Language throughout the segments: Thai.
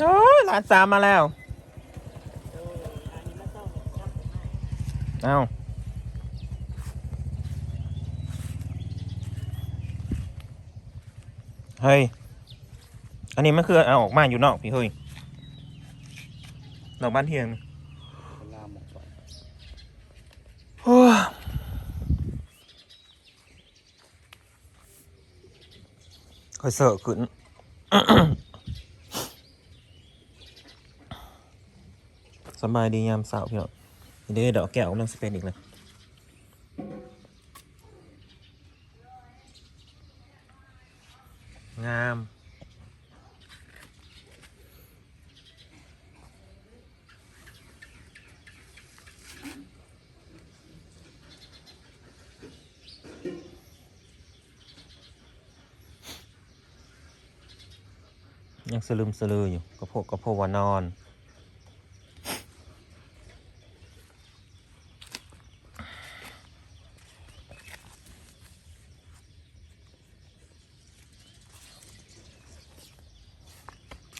โอ้ยหลานสามมาแล้ว เอาเฮ้ย อันนี้มันคือเอาออกมาอยู่นอกพี่เฮ้ยนอกบ้านเทียงเวลาหมดก่อนโอ้ยค่อยเสอะขึ้น สบายดียามเสาร์พี่น้องเดี๋ยวดอกแก้วกำลังสเปนอีกเลยงามยังสลืมสลืออยู่กระโพกกระโพกว่านอน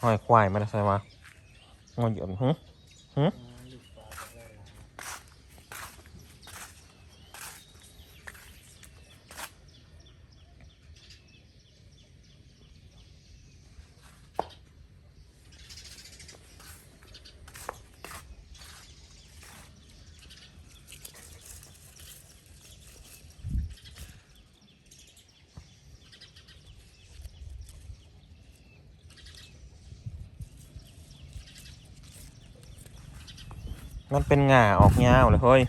หอยควายมาได้ใช่ไหมงอหยนหึหึ มันเป็นหง่าออกยาวเลยเฮ้ย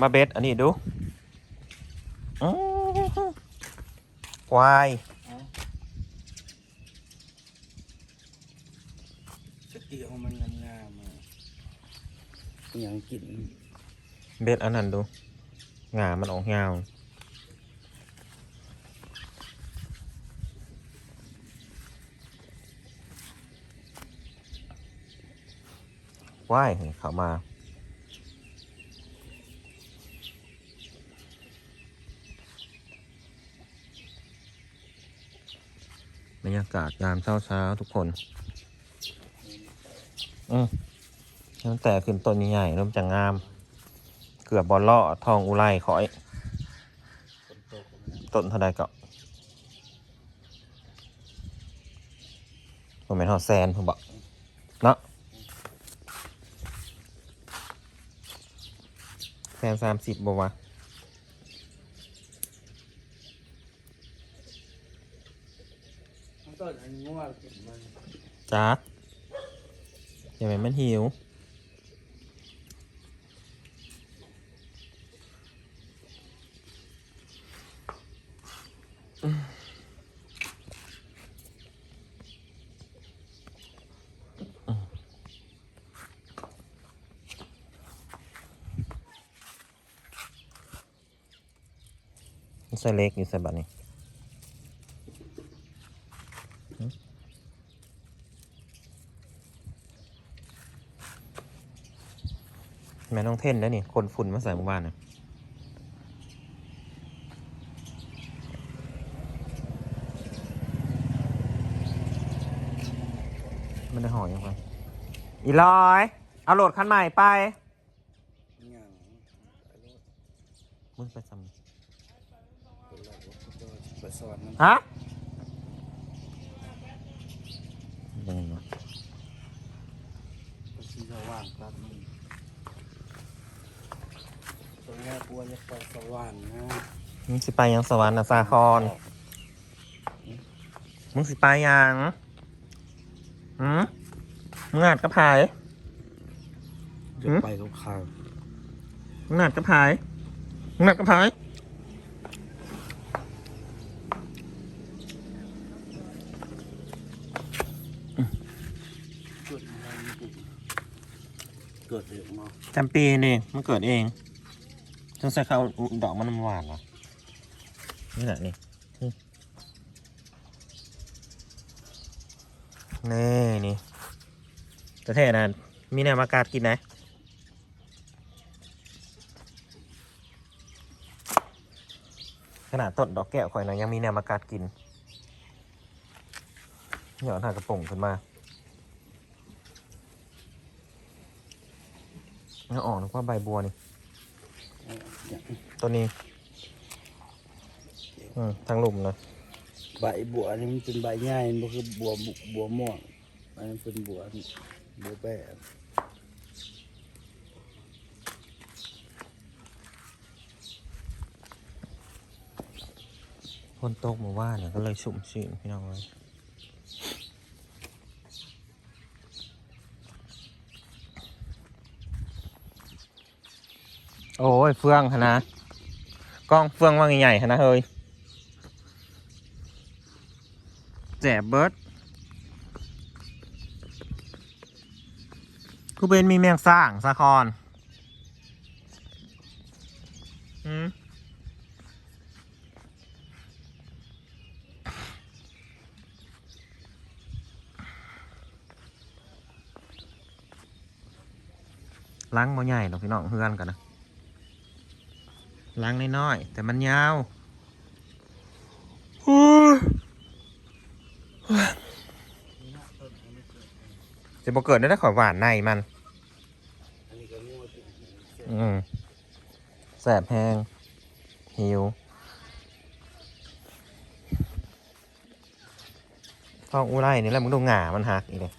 มาเบ็ดอันนี้ดูอื้อหือควายสติของมันงามๆอะอหย่างกิน เบ็ดอันนั้นดูหง่ามันออกยาว ว้ายเขามา บรรยากาศยามเช้าเช้าทุกคน อืมตั้งแต่ขึ้นต้นใหญ่ๆร่มจะงาม เกือบบอลล่อทองอุไรขอย ต้นเท่าใดก็ผมเป็นหอแซนผมบอกเนาะ แซนสามสิบบอกว่ามันก็อันงัวกินมันจ้าอย่าไปมันหิว นี่ใส่เล็กอยู่ใส่บัตนี่หึแม่น้องเท่นแล้วนี่ คนฝุ่นมาใส่หมู่บ้านนะมันได้ห่อยังไงอีลอย เอาโหลดคันใหม่ไปอหย่างมึงไปซ้คนละรถก็ ไปสอนมันฮะยังไงก็สีสว่างครับมันตรงนี้กลัวจะไปสว่างนะมึงสิไปยังสวรรค์นะสาครมึงสิไปยังหืมมึงอาจกระพายจะไปกับข้ามึงอาจกระพายมึงอาจกระพาย เกิดอะไรไม่ถูก เกิดเองมาจำปีนี่มันเกิดเองต้องใส่ข้าวดอกมันหวานเหรอนี่แหละนี่นี่นี่นี่ประเทศนั้นมีแนวอากาศกินนะขนาดต้นดอกแก้วข่อยนะยังมีแนวอากาศกินเดี๋ยวถ่ากระป๋องขึ้นมา แล้วออกนึกว่าใบบัวนี่เอาอย่างตัวนี้อืมทั้งหลุมนะใบบัวนี่มันเป็นใบใหญ่มันบ่คือบัวบุบัวม่วงอันนั้นเป็นบัวนี่บัวแปะฝนตกเมาว่าเนี่ยก็เลยชุ่มชื้นพี่น้องเลย โอ้ยเฟืองหนนะกล้องเฟืองว่างใหญ่ๆหนนะเฮ้ยแจบเบิร์ดกูเป็นมีแมงสร้างสะคอนอืมล้างบ่ใหญ่ดอกพี่น้องเฮือนกันนะ ล้างน้อยๆแต่มันยาวโอ้ยจะบ่เกิดได้ได้ขอยหวานในมันอันนี้ก็งัวติดอืมแสบแห้งหิวท้องอุไรนี่แหละมึงดูหง่ามันหักอีกเลย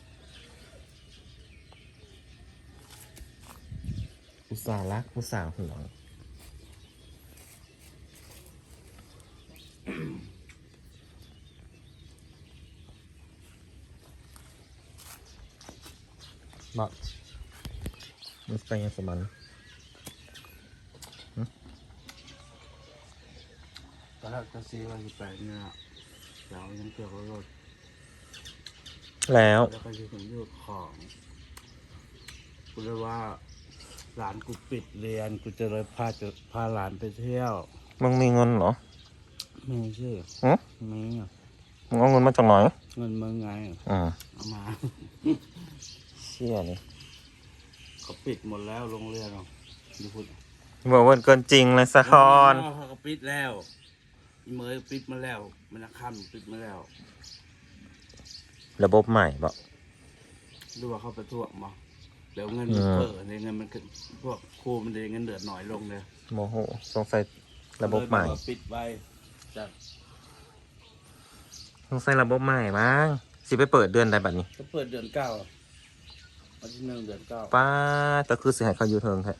อุตส่าห์รักอุตส่าห์ห่วง มันเป็นยังสมันตอนแรกจะซื้อว่าจะไปเนี่ยเรายังเกี่ยวกับรถแล้วแล้วก็จะถึงยุดของกูเลยว่าหลานกูปิดเรียนกูจะเลยพาจะพาหลานไปเที่ยวมึงมีเงินเหรอไม่ใช่หึมีอะมึงเอาเงินมาจากไหนเงินมึงไงอืมเอามา เชี่ยนี่ เขาปิดหมดแล้วโรงเรียนอะดูพูดบอกว่าเกินจริงเลยสะคอนเขาก็ปิดแล้วอีเมย์ปิดมาแล้ว มันนักข้ามปิดมาแล้ว ระบบใหม่บอกดูว่าเขาไปทั่วมาเดี๋ยวเงินอืมันมเปิดเนี่ยเงินมันขึ้นพวกครูมันเดเงินเดือดหน่อยลงเลยโมโหสงสัยระบบใหม่เลยบอกว่าปิดไว้จากสงสัยระบบใหม่มั้งสิไปเปิดเดือนใดบัดนี้ก็เปิดเดือนเก้า วันที่หนึ่งเดือนเก้าป้าแต่คือสิให้เขาอยู่เทิงแท้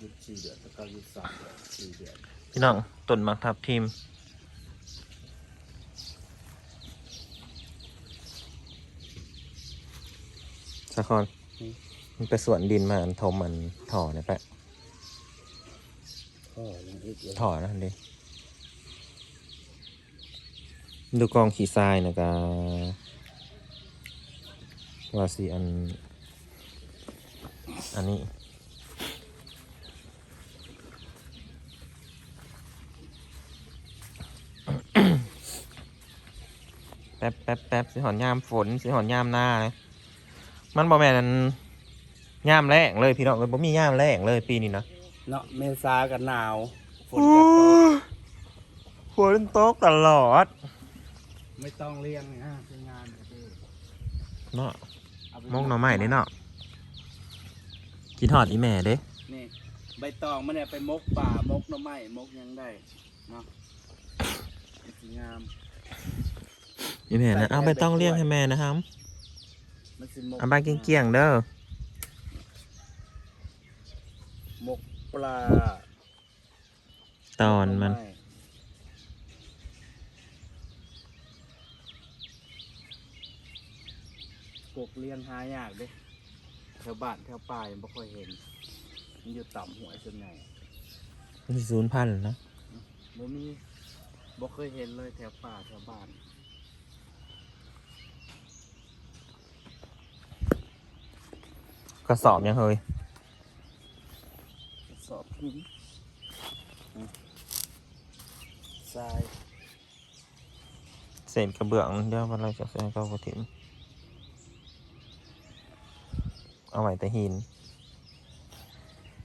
ยี่สิบสี่เดือนแล้วก็ยี่สิบสามเดือนสี่เดือนพี่น้องต้นมักทับทีม สะคอน มันไปสวนดินมาอันทมมันถอเนี่ยแปะก็ยังอีกเลยถอนะดิดูกองขี่ทรายนะกะ ว่าสิอัน อันนี้แป๊บแป๊บแป๊บสิหอนยามฝนสิหอนยามหน้าเลยมันบ่แม่นอันยามแรงเลยพี่น้องเลยบ่มียามแรงเลยปีนี้นะเนาะเมษากันหนาวฝนโอ้ก็ตกยฝนตกตลอด ไม่ต้องเลี้ยงนะคืองานก็คือ เนาะเอาไป มงหน่อไม้เด้เนาะกินทอดอีแม่เด้นี่ใบตองมันเนี่ยไปมกป่ามกหน่อไม้มกหยังได้เนาะสวยงาม อีแม่นะเอาไปต้องเลี้ยงให้แม่นะครับมันสิมกเอาไปเกี่ยงๆเด้อมกปลาตอนมัน กบเลี้ยงหายากเด้แถวบ้านแถวป่ายังไม่ค่อยเห็น มันอยู่ต่ำหัวส่วนใหญ่มันศูนย์พันนะบ่มีบ่เคยเห็นเลยแถวป่าแถวบ้านกระสอบยังเฮ้ยสอบหินทรายเศษกระเบื้องเดี๋ยววันเราจะใส่เข้ากระถิ่น เอาไว้แต่หิน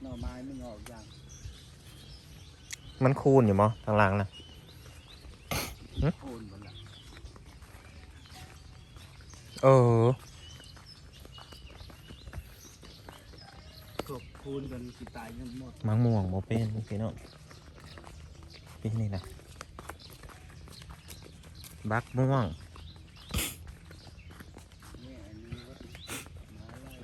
หน่อไม้ไม่งอกอย่างมันคูนอยู่มั้งทางหล่างนะหึพูนหมดละเออคูณกันสิตายยังหมดมังม่วงบ่เป็นพี่น้องเป็นนี่นะบักม่วง นี่อันนี้ก็มาไล่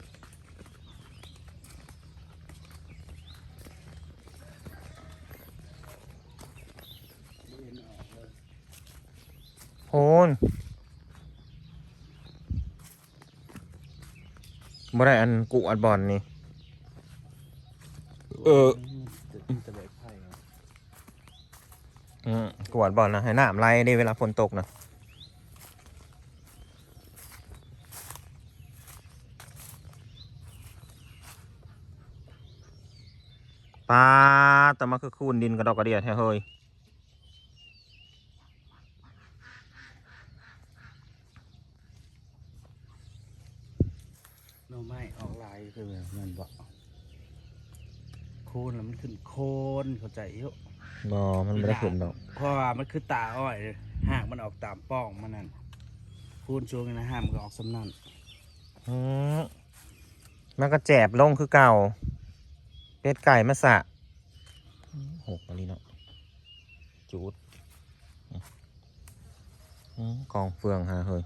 ไม่เห็นออกเลย โพนบ่ได้อันกุอัดบอลนี่ เออ จะจะแบบไผ่อะอืมกุอัดบอลนะให้น้ำไหลได้เวลาฝนตกนะปลาแต่มาคือคูนดินกระดอกกระเดียดแท้เฮ้ย หน่อไม้ออกลาย คือแบบมันบอกโคนแล้วมันขึ้นโคนเข้าใจเยอะบอมันไม่ได้ขึ้นดอกเพราะว่ามันคือตาอ้อยหากมันออกตามป้องมันนั่นคูณช่วงนะห้ามนก็ออกสำนันอืมมันก็แจบลงคือเก่า เป็ดไก่มาสะหกอะไรเนาะจูดอืมกองเฟืองฮะเฮ้ย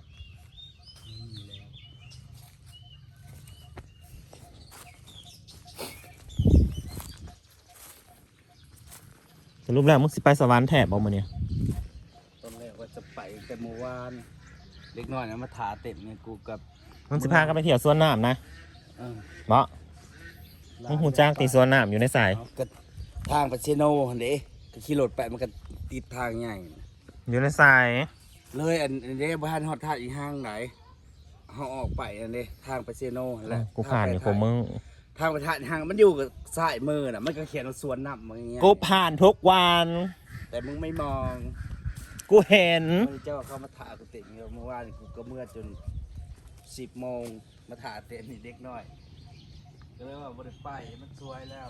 ส รุปแล้วมึงสิไปสวรรค์แถบบ่มาเนี่ยตอนแรกว่าจะไปแต่เมื่อวานเล็กน้อยนะมาถาเต็มเนี่ยกูกับมึงสิพากันไปเที่ยวสวนน้ำนะเออเมาะมึงหูจ้างตีสวนน้ำอยู่ในสายเอาก็ทางไปเชโนหันเด้ก็ขี่รถไปมันก็ติดทางใหญ่ อยู่ในสายเลยอันอันเด้บ้านฮอดท่าอีห้างไหนเขาออกไปอันเด้ทางไปเชโนหั่นแหละกูผ่านอยู่กูมึง ทางไปท่าอีห้างมันอยู่กับซ้ายมือน่ะ มันก็เขียนว่าสวนน้ำมันอย่างเงี้ยกูผ่านทุกวัน แต่มึงไม่มองกูเห็น มึงเจ้าเข้ามาถ่ากูเต็มเมื่อวานกูก็เมื่อจนสิบโมงมาถ่าเต็มนี่เด็กน้อยก็เลยว่าบริไปมันสวยแล้ว